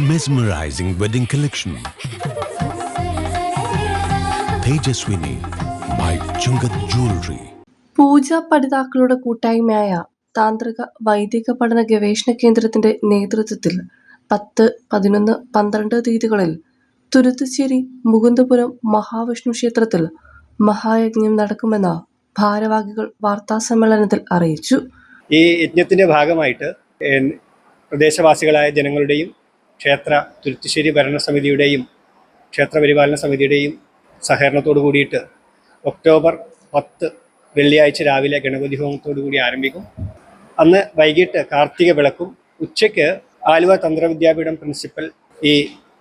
mesmerizing wedding collection Tejaswini by Chungath jewellery പൂജാ പഠിതാക്കളുടെ കൂട്ടായ്മയായ താന്ത്രിക വൈദിക പഠന ഗവേഷണ കേന്ദ്രത്തിന്റെ നേതൃത്വത്തിൽ പത്ത് പതിനൊന്ന് പന്ത്രണ്ട് തീയതികളിൽ തുരുത്തുശ്ശേരി മുകുന്ദപുരം മഹാവിഷ്ണു ക്ഷേത്രത്തിൽ മഹായജ്ഞം നടക്കുമെന്ന് ഭാരവാഹികൾ വാർത്താസമ്മേളനത്തിൽ അറിയിച്ചു. ഈ യജ്ഞത്തിന്റെ ഭാഗമായിട്ട് പ്രദേശവാസികളായ ജനങ്ങളുടെയും ക്ഷേത്ര തുരുത്തിശ്ശേരി ഭരണസമിതിയുടെയും ക്ഷേത്ര പരിപാലന സമിതിയുടെയും സഹകരണത്തോടു കൂടിയിട്ട് ഒക്ടോബർ പത്ത് വെള്ളിയാഴ്ച രാവിലെ ഗണപതി ഹോമത്തോടു കൂടി ആരംഭിക്കും. അന്ന് വൈകിട്ട് കാർത്തിക വിളക്കും. ഉച്ചയ്ക്ക് ആലുവ തന്ത്രവിദ്യാപീഠം പ്രിൻസിപ്പൽ ഈ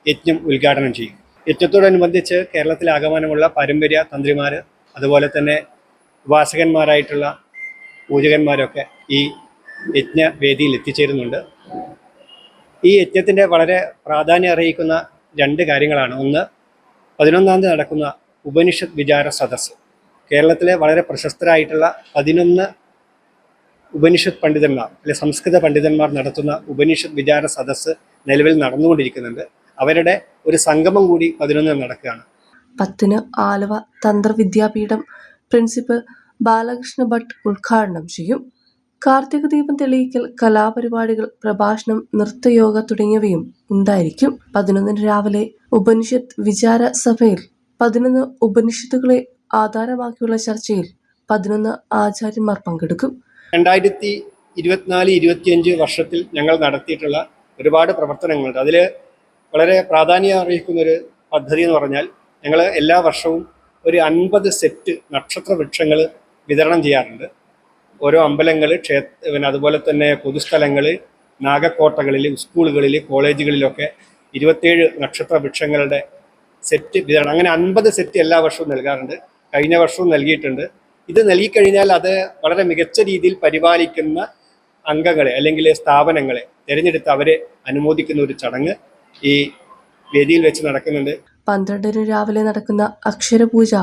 യജ്ഞം ഉദ്ഘാടനം ചെയ്യും. യജ്ഞത്തോടനുബന്ധിച്ച് കേരളത്തിലാകമാനമുള്ള പാരമ്പര്യ തന്ത്രിമാർ അതുപോലെ തന്നെ ഉപാസകന്മാരായിട്ടുള്ള പൂജകന്മാരൊക്കെ ഈ യജ്ഞവേദിയിൽ എത്തിച്ചേരുന്നുണ്ട്. ഈ യജ്ഞത്തിന്റെ വളരെ പ്രാധാന്യം അറിയിക്കുന്ന രണ്ട് കാര്യങ്ങളാണ്. ഒന്ന് പതിനൊന്നാം തീയതി നടക്കുന്ന ഉപനിഷത്ത് വിചാര സദസ്സ്. കേരളത്തിലെ വളരെ പ്രശസ്തരായിട്ടുള്ള പതിനൊന്ന് ഉപനിഷത്ത് പണ്ഡിതന്മാർ അല്ലെ സംസ്കൃത പണ്ഡിതന്മാർ നടത്തുന്ന ഉപനിഷത്ത് വിചാര സദസ്സ് നിലവിൽ നടന്നുകൊണ്ടിരിക്കുന്നുണ്ട്. അവരുടെ ഒരു സംഗമം കൂടി പതിനൊന്നിന് നടക്കുകയാണ്. പത്തിന് ആലുവ തന്ത്രവിദ്യാപീഠം പ്രിൻസിപ്പൽ ബാലകൃഷ്ണ ഭട്ട് ഉദ്ഘാടനം ചെയ്യും. കാർത്തിക ദീപം തെളിയിക്കൽ കലാപരിപാടികൾ പ്രഭാഷണം നൃത്തയോഗ തുടങ്ങിയവയും ഉണ്ടായിരിക്കും. പതിനൊന്നിന് രാവിലെ ഉപനിഷത്ത് വിചാര സഭയിൽ പതിനൊന്ന് ഉപനിഷത്തുകളെ ആധാരമാക്കിയുള്ള ചർച്ചയിൽ പതിനൊന്ന് ആചാര്യന്മാർ പങ്കെടുക്കും. രണ്ടായിരത്തി ഇരുപത്തിനാല് ഇരുപത്തിയഞ്ച് വർഷത്തിൽ ഞങ്ങൾ നടത്തിയിട്ടുള്ള ഒരുപാട് പ്രവർത്തനങ്ങളുണ്ട്. അതിൽ വളരെ പ്രാധാന്യം അറിയിക്കുന്ന ഒരു പദ്ധതി എന്ന് പറഞ്ഞാൽ ഞങ്ങൾ എല്ലാ വർഷവും ഒരു അൻപത് സെറ്റ് നക്ഷത്ര വൃക്ഷങ്ങൾ വിതരണം ചെയ്യാറുണ്ട്. ഓരോ അമ്പലങ്ങൾ ക്ഷേത്ര പിന്നെ അതുപോലെ തന്നെ പൊതുസ്ഥലങ്ങൾ നാഗക്കോട്ടകളിൽ സ്കൂളുകളിൽ കോളേജുകളിലൊക്കെ ഇരുപത്തേഴ് നക്ഷത്ര വൃക്ഷങ്ങളുടെ സെറ്റ് വിതരണം അങ്ങനെ അൻപത് സെറ്റ് എല്ലാ വർഷവും നൽകാറുണ്ട്. കഴിഞ്ഞ വർഷവും നൽകിയിട്ടുണ്ട്. ഇത് നൽകിക്കഴിഞ്ഞാൽ അത് വളരെ മികച്ച രീതിയിൽ പരിപാലിക്കുന്ന അംഗങ്ങളെ അല്ലെങ്കിൽ സ്ഥാപനങ്ങളെ തിരഞ്ഞെടുത്ത് അവരെ അനുമോദിക്കുന്ന ഒരു ചടങ്ങ് ഈ വേദിയിൽ വെച്ച് നടക്കുന്നുണ്ട്. പന്ത്രണ്ടിന് രാവിലെ നടക്കുന്ന അക്ഷരപൂജ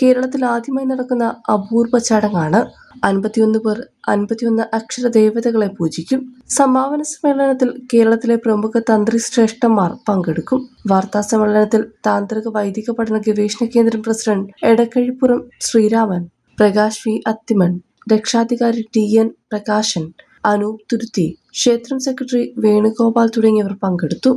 കേരളത്തിൽ ആദ്യമായി നടക്കുന്ന അപൂർവ ചടങ്ങാണ്. അൻപത്തിയൊന്ന് പേർ അൻപത്തിയൊന്ന് അക്ഷര ദേവതകളെ പൂജിക്കും. സമാപന സമ്മേളനത്തിൽ കേരളത്തിലെ പ്രമുഖ തന്ത്രി ശ്രേഷ്ഠന്മാർ പങ്കെടുക്കും. വാർത്താ സമ്മേളനത്തിൽ താന്ത്രിക വൈദിക പഠന ഗവേഷണ കേന്ദ്രം പ്രസിഡന്റ് എടക്കഴിപ്പുറം ശ്രീരാമൻ പ്രകാശ് വി അത്തിമൻ രക്ഷാധികാരി ടി എൻ പ്രകാശൻ അനൂപ് തുരുത്തി ക്ഷേത്രം സെക്രട്ടറി വേണുഗോപാൽ തുടങ്ങിയവർ പങ്കെടുത്തു.